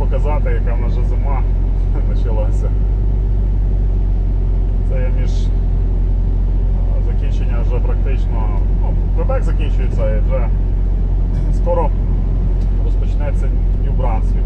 показати, яка в нас вже зима почалася. Це я між закінчення вже практично. Ну, Квебек закінчується і вже скоро розпочнеться Нью Брансвік.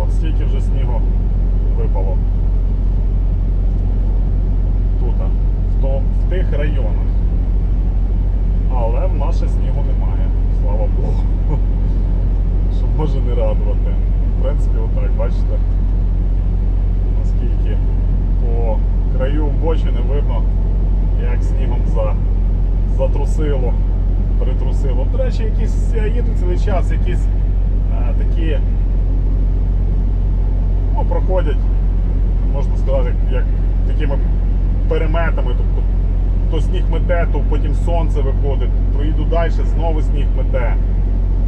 От стільки вже снігу випало. Тут, в, то, в тих районах. Але в нас ще снігу немає, слава Богу. Що може не радувати. В принципі, отак, бачите, наскільки по краю обочини видно, як снігом за, затрусило, притрусило. До речі, якісь їду цілий час, якісь е, такі ну, проходять, можна сказати, як такими переметами. Тобто то сніг мете, то потім сонце виходить, проїду далі, знову сніг мете.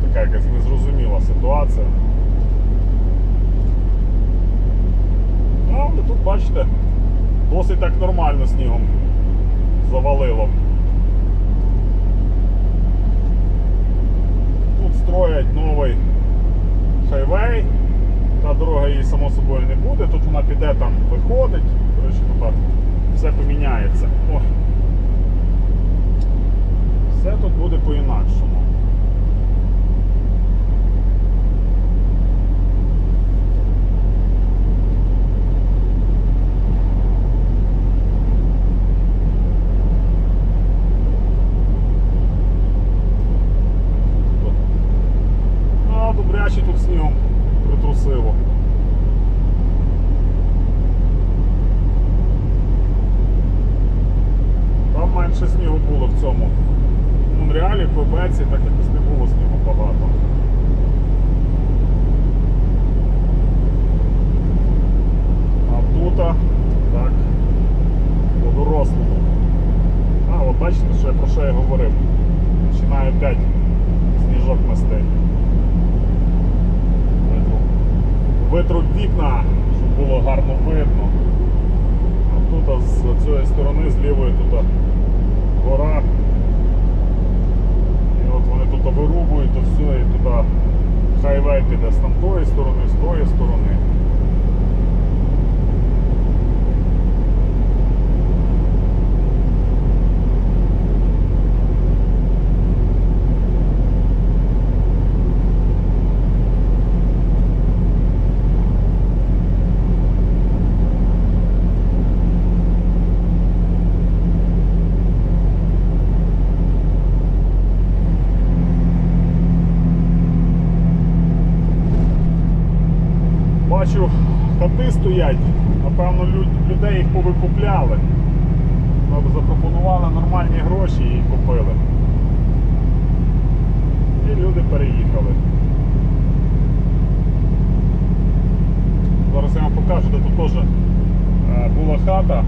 Така якась незрозуміла ситуація. Але тут, бачите, досить так нормально снігом завалило. Тут строять новий хайвей. Та дорога її само собою не буде. Тут вона піде там виходить. Коротше, тут все поміняється. Ой. Все тут буде по-інакшому. Тут. А, добряче тут снігом притрусило. Там менше снігу було в цьому Монреалі, Квебеці, так якось не було снігу багато. А тут, так, по-дорослому. А, от бачите, що я про що я говорив. Починає опять сніжок мести. Витру. Витру вікна, щоб було гарно видно. А тут з цієї сторони, з лівої тут гора. І от вони тут вирубують то все, і туди хайвей піде з тамтої сторони, з тої сторони. Бачу, хати стоять, напевно, людей їх повикупляли. Запропонували нормальні гроші і купили. І люди переїхали. Зараз я вам покажу, де тут теж е, була хата.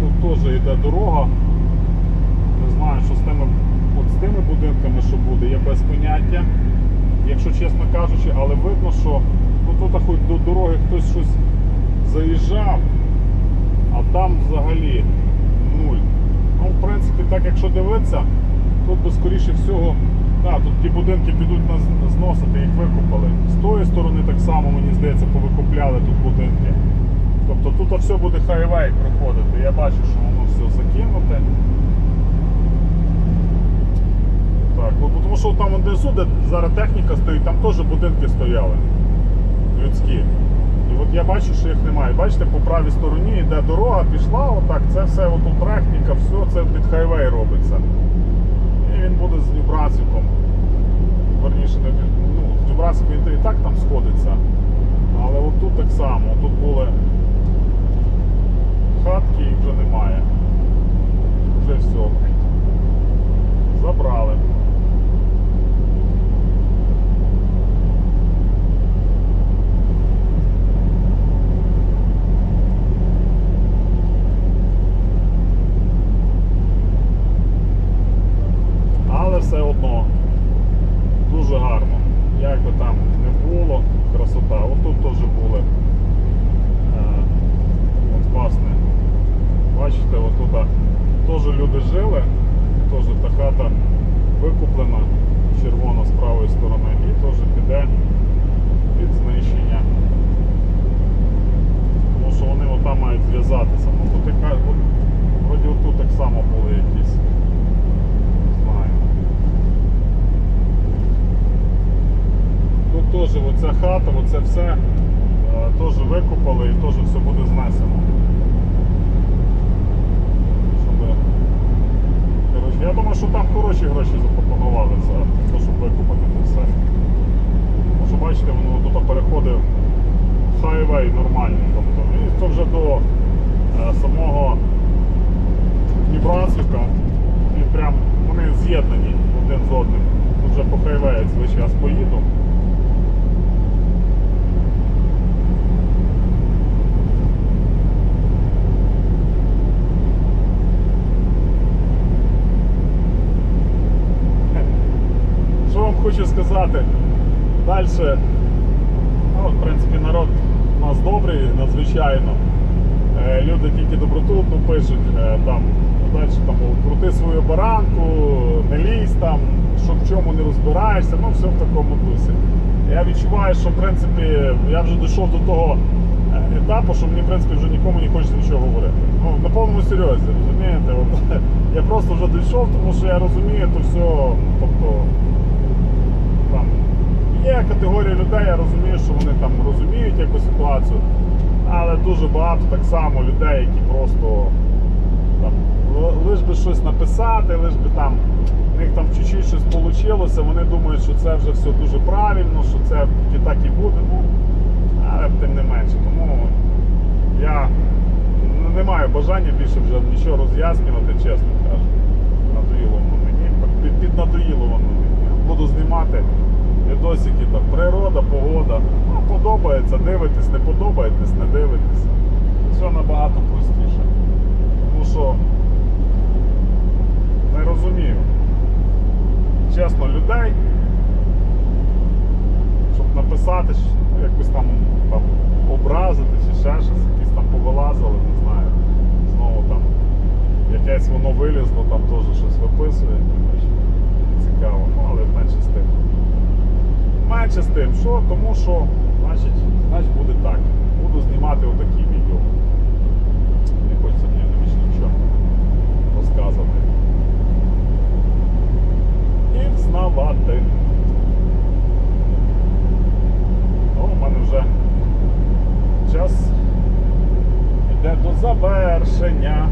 Тут теж йде дорога. Не знаю, що з тими, от з тими будинками, що буде, я без поняття. Якщо чесно кажучи, але видно, що ну, тут хоч до дороги хтось щось заїжджав, а там взагалі нуль. Ну, в принципі, так якщо дивитися, тут би скоріше всього, да, тут ті будинки підуть на зносити, їх викупали. З тої сторони так само, мені здається, повикупляли тут будинки. Тобто тут все буде хайвей проходити. Я бачу, що воно все закинуте. Так, ну тому що там внизу, де зараз техніка стоїть, там теж будинки стояли. Людські. І от я бачу, що їх немає. Бачите, по правій стороні йде дорога, пішла, отак, це все отут техніка, все це під хайвей робиться. І він буде з Нюбрасиком. Верніше, не ну, з Нюбрасиком він і так там сходиться. Але от тут так само, тут були хатки, їх вже немає. Вже все. Забрали. Але все одно дуже гарно. Як би там не було, красота. Це все е, теж викопали і теж все буде знесено. Я думаю, що там хороші гроші запропонували за те, щоб викопати це все. Тому бачите, воно тут переходив хайвей нормальний. Тобто, і це вже до е, самого Днібрасівка. І прям вони з'єднані один з одним. Тут вже по хайвею цілий час поїду. Що вам хочу сказати? Далі, ну, в принципі, народ у нас добрий, надзвичайно. Е, Люди тільки добротутно пишуть, е, там, далі там, крути свою баранку, не лізь там, що в чому не розбираєшся, ну все в такому дусі. Я відчуваю, що в принципі я вже дійшов до того е, етапу, що мені в принципі вже нікому не хочеться нічого говорити. Ну, на повному серйозі, розумієте? От, я просто вже дійшов, тому що я розумію, то все, тобто є категорія людей, я розумію, що вони там розуміють якусь ситуацію, але дуже багато так само людей, які просто там, лиш би щось написати, лиш би там в них там чуть-чуть щось вийшло, вони думають, що це вже все дуже правильно, що це тільки так і буде. Ну, але тим не менше. Тому я не маю бажання більше вже нічого роз'яснювати, чесно кажу. Надоїло воно мені. Піднадоїло воно мені. Буду знімати відосики, там, природа, погода. Ну, подобається, дивитесь, не подобаєтесь, не дивитесь. Все набагато простіше. Тому що не розумію. Чесно, людей, щоб написати, ну, якось там, там образити чи ще щось, якісь там повилазили, не знаю. Знову там якесь воно вилізло, там теж щось виписує. коротше. Цікаво, ну але менше з тим. Менше з тим, що? Тому що, значить, значить буде так. Буду знімати отакі відео. Не хочеться мені більше нічого розказувати. І взнавати. Ну, у мене вже час йде до завершення.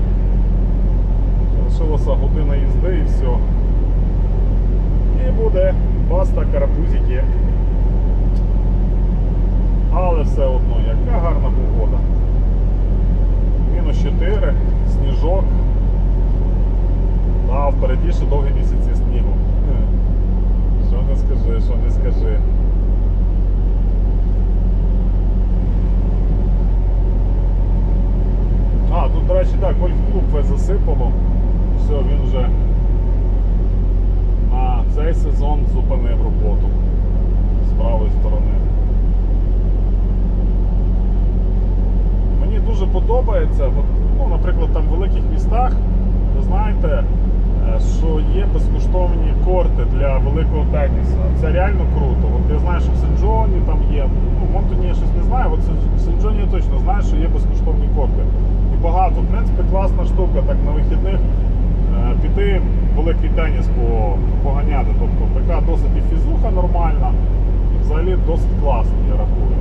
Залишилося година їзди і все. І буде паста карапузики. Але все одно, яка гарна погода. Мінус 4, сніжок. А впереді ще довгі місяці снігу. Е, Що не скажи, що не скажи. А, тут, до речі, так, гольф-клуб весь засипало. Все, він вже на цей сезон зупинив роботу з правої сторони. Мені дуже подобається, от, ну, наприклад, там в великих містах, ви знаєте, е, що є безкоштовні корти для великого тенісу. Це реально круто. От я знаю, що в Сен-Джоні там є. Ну, в Монтоні я щось не знаю, от в Сен-Джоні я точно знаю, що є безкоштовні корти. І багато. В принципі, класна штука, так на вихідних е, піти великий теніс по- поганяти. Тобто така досить і фізуха нормальна, і взагалі досить класна, я рахую.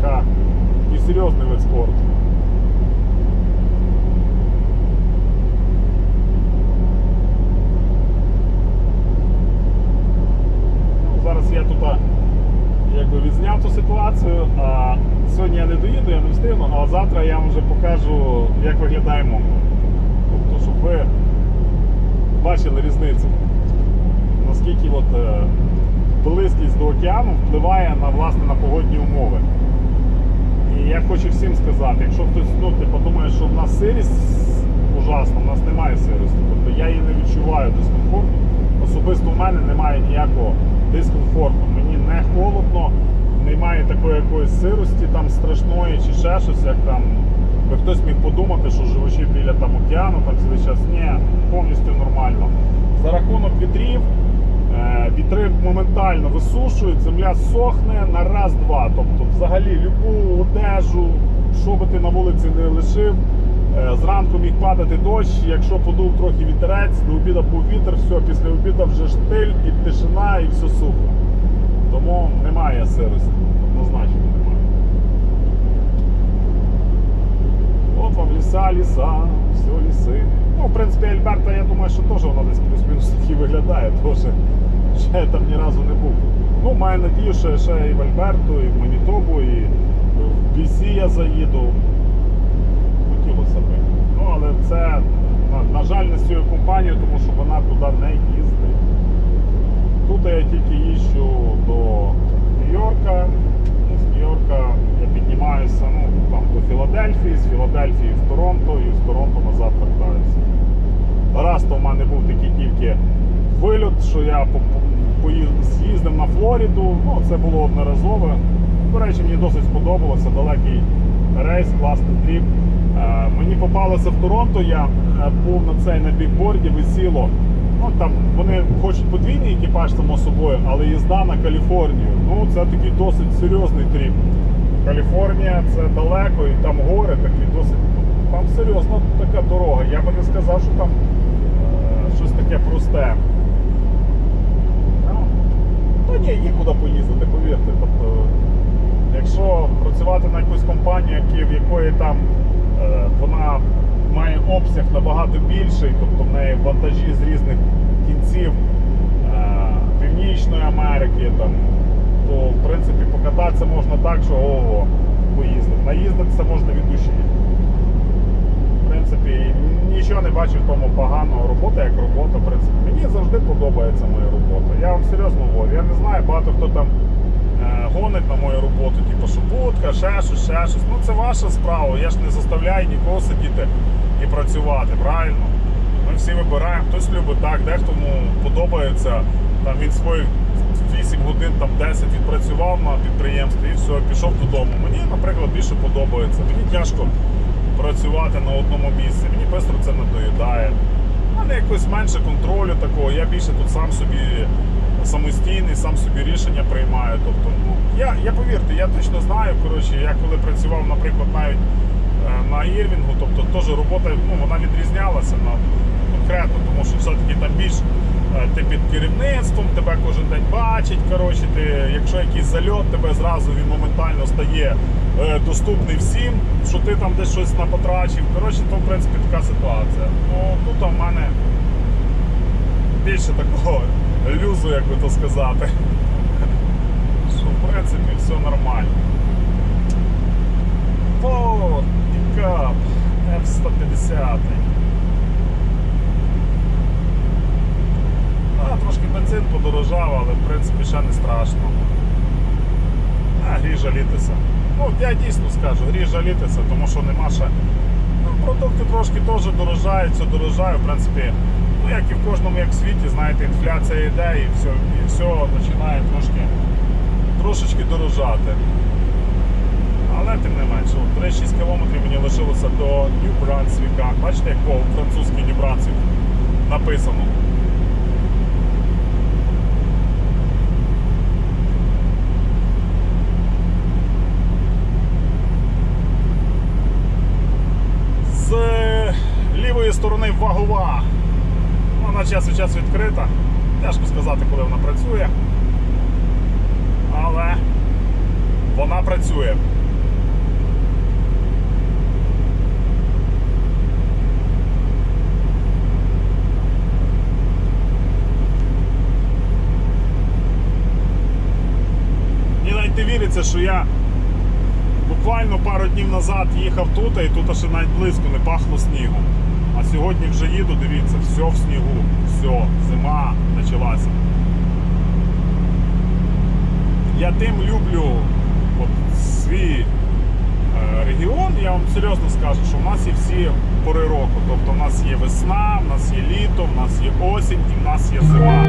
Така, такий серйозний вид спорту. Ну, Зараз я тут а, якби відзняв ту ситуацію. А сьогодні я не доїду, я не встигну, а завтра я вам вже покажу, як виглядає Монго. Тобто, щоб ви бачили різницю. Наскільки от, е, близькість до океану впливає на, власне, на погодні умови. І я хочу всім сказати, якщо хтось ну, типу, думає, що в нас сирість ужасна, в нас немає сирості. Тобто я її не відчуваю дискомфорту. Особисто в мене немає ніякого дискомфорту. Мені не холодно, немає такої якоїсь сирості там страшної чи ще щось, як там. Би хтось міг подумати, що живучи біля там океану, там цілий час ні, повністю нормально. За рахунок вітрів, е, вітри моментально висушують, земля сохне на раз-два. Тобто, взагалі, любу одежу, що би ти на вулиці не лишив, е, зранку міг падати дощ, якщо подув трохи вітерець, до обіду був вітер, все, після обіду вже штиль і тишина, і все сухо. Тому немає сирості. Однозначно немає. От вам ліса, ліса, все ліси. Ну, в принципі, Альберта, я думаю, що теж вона десь плюс-мінус таки виглядає, теж ще я там ні разу не був. Ну, маю надію, що ще і в Альберту, і в Манітобу, і в BC я заїду. Хотілося б. Ну, але це, на, на жаль, не з цією компанією, тому що вона туди не їздить. Тут я тільки їжджу до Нью-Йорка. З Нью-Йорка я піднімаюся ну, там, до Філадельфії, з Філадельфії в Торонто і з Торонто назад вертаюся. Раз то в мене був такий тільки вильот, що я з'їздив на Флориду. Ну, це було одноразове. До речі, мені досить сподобалося. Далекий рейс, класний тріп. Е, мені попалося в Торонто, я е, був на цей на бікборді, висіло. Ну, там вони хочуть подвійний екіпаж, само собою, але їзда на Каліфорнію. Ну, це такий досить серйозний тріп. Каліфорнія це далеко і там гори такі досить. Там серйозна така дорога. Я би не сказав, що там е, щось таке просте. Ну, Та ні, є куди поїздити, повірте. Тобто, якщо працювати на якусь компанію, в якої там е, вона має обсяг набагато більший, тобто в неї вантажі з різних кінців е, Північної Америки, там, то в принципі покататися можна так, що ого, поїздити. Наїздитися можна від душі. В принципі, нічого не бачу в тому поганого. Робота як робота, в принципі. Мені завжди подобається моя робота. Я вам серйозно говорю. Я не знаю, багато хто там гонить на мою роботу, типу, що будка, ще щось, ще щось. Ну це ваша справа. Я ж не заставляю нікого сидіти і працювати, правильно? Ми всі вибираємо, хтось любить так, дехтому подобається. Там він своїх 8 годин, там 10 відпрацював на підприємстві і все, пішов додому. Мені, наприклад, більше подобається. Мені тяжко працювати на одному місці. Мені швидко це надоїдає. У мене якось менше контролю такого. Я більше тут сам собі самостійний, сам собі рішення приймаю. Тобто, ну, я, я повірте, я точно знаю. Коротше, я коли працював, наприклад, навіть е, на Ірвінгу, тобто теж робота ну, вона відрізнялася на, конкретно, тому що все-таки там більш е, ти під керівництвом, тебе кожен день бачить. Коротше, ти, якщо якийсь зальот, тебе зразу він моментально стає е, доступний всім, що ти там десь щось напотрачив. Коротше, то в принципі така ситуація. Ну тут в мене більше такого люзу, як би то сказати. Що в принципі все нормально. Форд, пікап, F-150. А, трошки бензин подорожав, але в принципі ще не страшно. А, гріх жалітися. Ну, я дійсно скажу, гріх жалітися, тому що нема ще. Ну, продукти трошки теж дорожають, все дорожає, в принципі, ну як і в кожному, як в світі, знаєте, інфляція йде і все, і все починає трошки, трошечки дорожати. Але тим не менше, от 36 кілометрів мені лишилося до Нью-Брансвіка. Бачите, як по-французьки Нью-Брансвік написано. З лівої сторони вагова. Вона час від часу відкрита. Тяжко сказати, коли вона працює. Але вона працює. Мені навіть не віриться, що я буквально пару днів назад їхав тут, і тут аж навіть близько не пахло снігом. А сьогодні вже їду, дивіться, все в снігу, все, зима почалася. Я тим люблю от, свій е, регіон, я вам серйозно скажу, що в нас є всі пори року. Тобто в нас є весна, в нас є літо, в нас є осінь і в нас є зима.